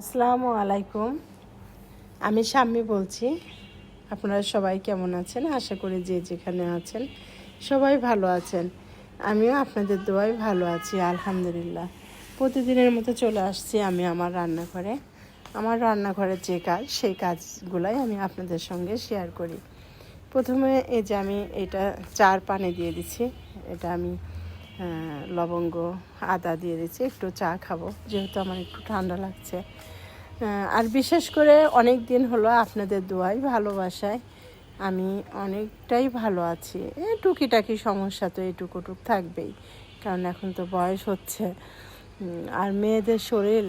আসসালামু আলাইকুম। আমি শাম্মী বলছি। আপনারা সবাই কেমন আছেন? আশা করি যে যেখানে আছেন সবাই ভালো আছেন। আমিও আপনাদের দোয়ায় ভালো আছি, আলহামদুলিল্লাহ। প্রতিদিনের মতো চলে আসছি আমি আমার রান্নাঘরে। আমার রান্নাঘরের যে কাজ, সেই কাজগুলাই আমি আপনাদের সঙ্গে শেয়ার করি। প্রথমে এই যে আমি এটা চার পানি দিয়ে দিচ্ছি। এটা আমি লবঙ্গ, আদা দিয়ে দিচ্ছি একটু চা খাব, যেহেতু আমার একটু ঠান্ডা লাগছে। আর বিশেষ করে অনেক দিন হলো আপনাদের দোয়াই ভালোবাসায়, আমি অনেকটাই ভালো আছি। এ, টুকিটাকি সমস্যা তো এইটুকু টুক থাকবেই, কারণ এখন তো বয়স হচ্ছে। আর মেয়েদের শরীর,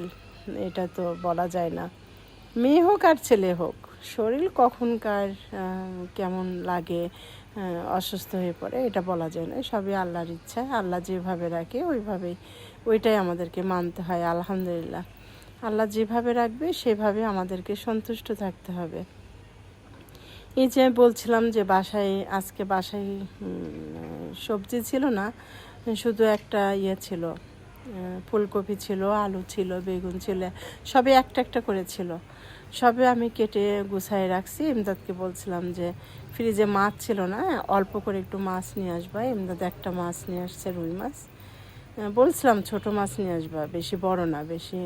এটা তো বলা যায় না। মেয়ে হোক আর ছেলে হোক, শরীর কখনকার কেমন লাগে অসুস্থ হয়ে পড়ে, এটা বলা যায় না। সবই আল্লাহর ইচ্ছা। আল্লাহ যেভাবে রাখে, ওইভাবেই, ওইটাই আমাদেরকে মানতে হয়, আলহামদুলিল্লাহ। আল্লাহ যেভাবে রাখবে, সেভাবে আমাদেরকে সন্তুষ্ট থাকতে হবে। এই যে আমি বলছিলাম যে বাসায়, আজকে বাসায় সবজি ছিল না, শুধু একটা ইয়ে ছিল। ফুলকপি ছিল, আলু ছিল, বেগুন ছিল, সবে একটা একটা করে ছিল। সবে আমি কেটে গুছাই রাখছি। ইমদাদকে বলছিলাম যে, ফ্রিজে মাছ ছিল না, অল্প করে একটু মাছ নিয়ে আসবা। ইমদাদ একটা মাছ নিয়ে আসছে, রুই মাছ। বলছিলাম ছোট মাছ নিয়ে আসবা, বেশি বড় না, বেশি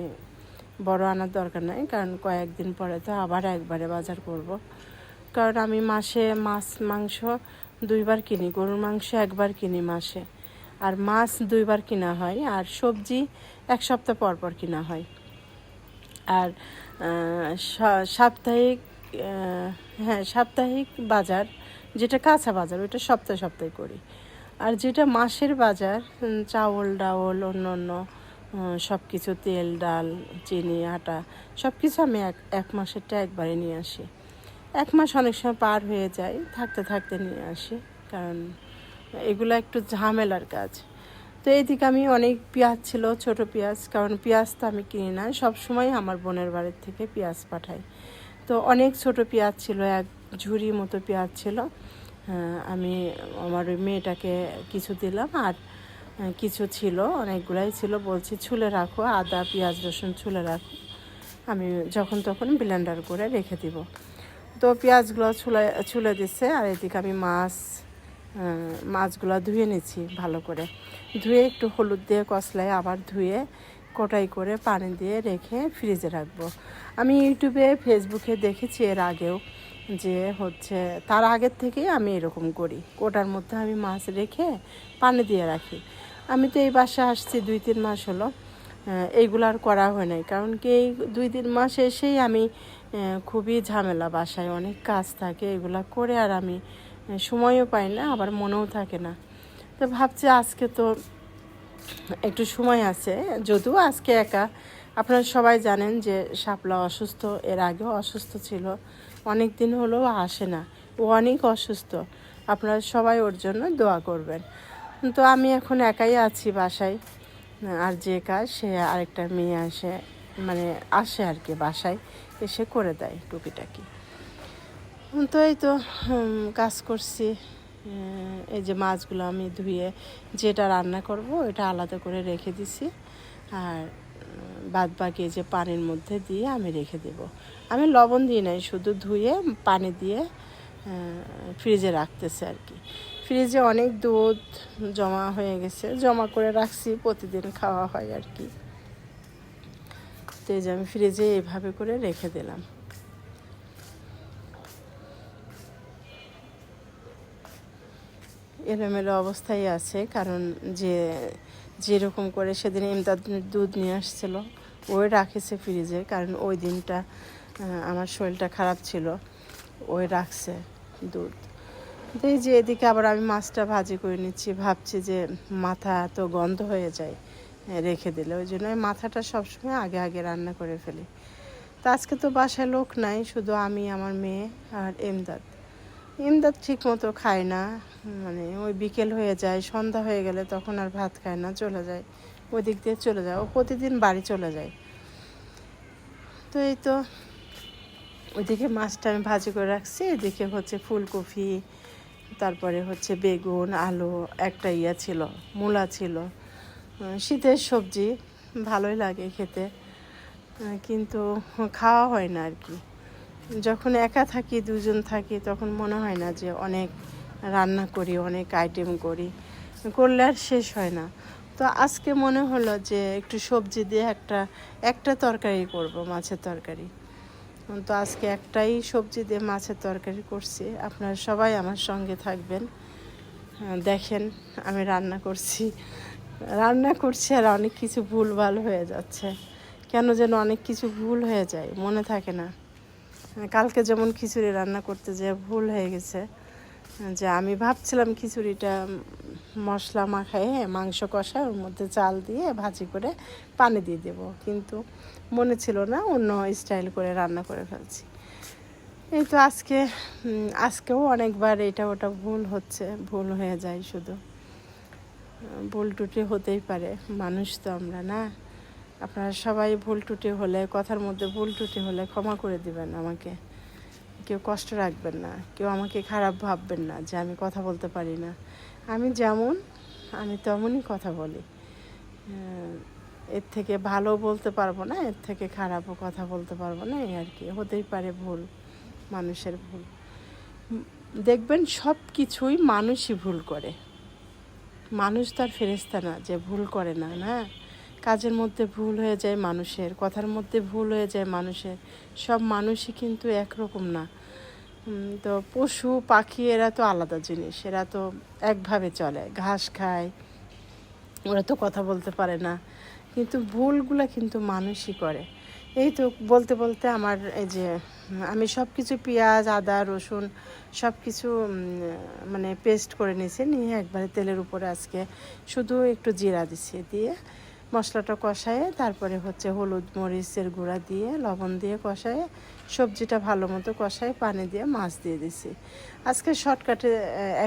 বড় আনার দরকার নাই, কারণ কয়েকদিন পরে তো আবার একবারে বাজার করব। কারণ আমি মাসে মাছ, মাংস দুইবার কিনি, গরুর মাংস একবার কিনি মাসে। আর মাছ দুইবার কিনা হয় আর সবজি এক সপ্তাহ পর পর কিনা হয়। আর সাপ্তাহিক হ্যাঁ সাপ্তাহিক বাজার যেটা কাঁচা বাজার ওইটা সপ্তাহে সপ্তাহে করি। আর যেটা মাসের বাজার চাউল, ডাউল, অন্য অন্য সব কিছু তেল, ডাল, চিনি, আটা সব কিছু আমি এক এক মাসেরটা একবারে নিয়ে আসি। এক মাস অনেক সময় পার হয়ে যায়, থাকতে থাকতে নিয়ে আসি, কারণ এগুলো একটু ঝামেলার কাজ। তো এইদিকে আমি অনেক পেঁয়াজ ছিল, ছোট পেঁয়াজ, কারণ পেঁয়াজ তো আমি কিনি না। সব সময় আমার বোনের বাড়ির থেকে পেঁয়াজ পাঠাই। তো অনেক ছোট পেঁয়াজ ছিল, এক ঝুড়ি মতো পেঁয়াজ ছিল। আমি আমার ওই মেয়েটাকে কিছু দিলাম আর কিছু ছিল, অনেকগুলাই ছিল। বলছি, ছুলে রাখো, আদা, পেঁয়াজ, রসুন ছুলে রাখো। আমি যখন তখন ব্লেন্ডার করে রেখে দিব। তো পেঁয়াজগুলো ছুলে ছুলে দিচ্ছে আর এদিকে আমি মাছ মাছগুলো ধুয়ে নিচ্ছি ভালো করে। ধুয়ে একটু হলুদ দিয়ে কষলায় আবার ধুয়ে কোটাই করে পানি দিয়ে রেখে ফ্রিজে রাখব। আমি ইউটিউবে ফেসবুকে দেখেছি এর আগেও যে হচ্ছে তার আগের থেকেই আমি এরকম করি। কোটার মধ্যে আমি মাছ রেখে পানি দিয়ে রাখি। আমি তো এই বাসায় আসছি দুই তিন মাস হলো। এইগুলো আর করা হয় নাই। কারণ কি এই দুই তিন মাস এসেই আমি খুবই ঝামেলা বাসায়। অনেক কাজ থাকে, এগুলা করে আর আমি সময়ও পাই না, আবার মনেও থাকে না। তো ভাবছি আজকে তো একটু সময় আছে, যদিও আজকে একা। আপনারা সবাই জানেন যে শাপলা অসুস্থ, এর আগেও অসুস্থ ছিল, অনেক দিন হলেও আসে না। ও অনেক অসুস্থ, আপনারা সবাই ওর জন্য দোয়া করবেন। তো আমি এখন একাই আছি বাসায়, আর যে কাজ, সে আরেকটা মেয়ে আসে মানে আসে আর কি বাসায়, এসে করে দেয় টুকিটাকি। তো এই তো কাজ করছি। এই যে মাছগুলো আমি ধুয়ে যেটা রান্না করব এটা আলাদা করে রেখে দিছি। আর বাদ বাকি যে পানির মধ্যে দিয়ে আমি রেখে দেব। আমি লবণ দিই নাই, শুধু ধুয়ে পানি দিয়ে ফ্রিজে রাখতেছে আর কি। ফ্রিজে অনেক দুধ জমা হয়ে গেছে, জমা করে রাখছি, প্রতিদিন খাওয়া হয় আর কি। তো এই যে আমি ফ্রিজে এইভাবে করে রেখে দিলাম। এলোমেলো অবস্থায় আছে, কারণ যে যেরকম করে সেদিন ইমদাদ দুধ নিয়ে আসছিল ওই রাখেছে ফ্রিজে, কারণ ওই দিনটা আমার শরীরটা খারাপ ছিল ওই রাখছে দুধ। এই যে এদিকে আবার আমি মাছটা ভাজি করে নিচ্ছি, ভাবছি যে মাথা তো গন্ধ হয়ে যায় রেখে দিলে, ওই জন্য মাথাটা সবসময় আগে আগে রান্না করে ফেলি। তো আজকে তো বাসায় লোক নাই, শুধু আমি, আমার মেয়ে আর এমদাদ ইমদাদ ঠিক মতো খায় না মানে ওই বিকেল হয়ে যায়, সন্ধ্যা হয়ে গেলে তখন আর ভাত খায় না, চলে যায় ওই দিক দিয়ে চলে যায়, ও প্রতিদিন বাড়ি চলে যায়। তো এই তো ওইদিকে মাছটা আমি ভাজি করে রাখছি, এদিকে হচ্ছে ফুলকপি, তারপরে হচ্ছে বেগুন, আলু, একটা ইয়া ছিল, মূলা ছিল। শীতের সবজি, ভালোই লাগে খেতে, কিন্তু খাওয়া হয় না আর কি। যখন একা থাকি, দুজন থাকি, তখন মনে হয় না যে অনেক রান্না করি, অনেক আইটেম করি। করলে আর শেষ হয় না। তো আজকে মনে হলো যে একটু সবজি দিয়ে একটা একটা তরকারি করব, মাছের তরকারি। তো আজকে একটাই সবজি দিয়ে মাছের তরকারি করছি। আপনারা সবাই আমার সঙ্গে থাকবেন। দেখেন, আমি রান্না করছি। রান্না করছি আর অনেক কিছু ভুলভাল হয়ে যাচ্ছে। কেন যেন অনেক কিছু ভুল হয়ে যায়, মনে থাকে না। কালকে যেমন খিচুড়ি রান্না করতে যে ভুল হয়ে গেছে, যে আমি ভাবছিলাম খিচুড়িটা মশলা মাখায় মাংস কষায় ওর মধ্যে চাল দিয়ে ভাজি করে পানি দিয়ে দেব। কিন্তু মনে ছিল না অন্য স্টাইল করে রান্না করে ফেলছি। এই তো আজকে আজকেও অনেকবার এটা ওটা ভুল হচ্ছে, ভুল হয়ে যায় শুধু। ভুল টুটি হতেই পারে, মানুষ তো আমরা না। আপনারা সবাই ভুল টুটি হলে, কথার মধ্যে ভুল টুটি হলে ক্ষমা করে দিবেন আমাকে। কেউ কষ্ট রাখবেন না, কেউ আমাকে খারাপ ভাববেন না যে আমি কথা বলতে পারি না। আমি যেমন, আমি তেমনই কথা বলি। এর থেকে ভালো বলতে পারব না, এর থেকে খারাপও কথা বলতে পারব না, এই আর কি। হতেই পারে ভুল, মানুষের ভুল। দেখবেন সব কিছুই মানুষই ভুল করে। মানুষ তার ফেরেস্তা না যে ভুল করে না না? কাজের মধ্যে ভুল হয়ে যায় মানুষের, কথার মধ্যে ভুল হয়ে যায় মানুষের। সব মানুষই কিন্তু একরকম না। তো পশু, পাখি এরা তো আলাদা জিনিস, এরা তো একভাবে চলে। ঘাস খায়, ওরা তো কথা বলতে পারে না। কিন্তু ভুলগুলা কিন্তু মানুষই করে। এই তো বলতে বলতে আমার এই যে, আমি সব কিছু পেঁয়াজ, আদা, রসুন সব কিছু মানে পেস্ট করে নিয়েছি, নিয়ে একবারে তেলের উপরে আজকে শুধু একটু জিরা দিছি, দিয়ে মশলাটা কষায়ে, তারপরে হচ্ছে হলুদ মরিচের গুঁড়া দিয়ে, লবণ দিয়ে কষায়ে, সবজিটা ভালো মতো কষায় পানি দিয়ে মাছ দিয়ে দিছি। আজকে শর্টকাটে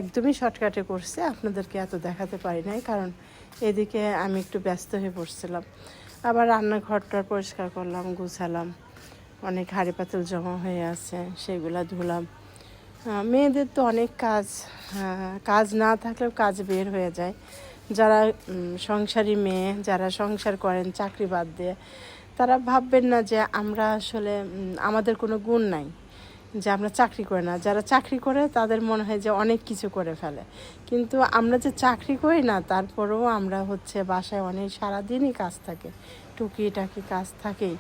একদমই শর্টকাটে করছে, আপনাদেরকে এত দেখাতে পারি নাই, কারণ এদিকে আমি একটু ব্যস্ত হয়ে পড়ছিলাম। আবার রান্নাঘরটা পরিষ্কার করলাম, গুছালাম, অনেক হাঁড়ি পাতিল জমা হয়ে আছে, সেগুলা ধুলাম। মেয়েদের তো অনেক কাজ কাজ না থাকলেও কাজ বের হয়ে যায়। যারা সংসারী মেয়ে, যারা সংসার করেন, চাকরি বাদ দিয়ে, তারা ভাববেন না যে আমরা আসলে আমাদের কোনো গুণ নাই, যে আমরা চাকরি করে না। যারা চাকরি করে, তাদের মনে হয় যে অনেক কিছু করে ফেলে। কিন্তু আমরা যে চাকরি করি না, তারপরেও আমরা হচ্ছে বাসায় অনেক সারাদিনই কাজ থাকে টুকি টাকি কাজ থাকেই।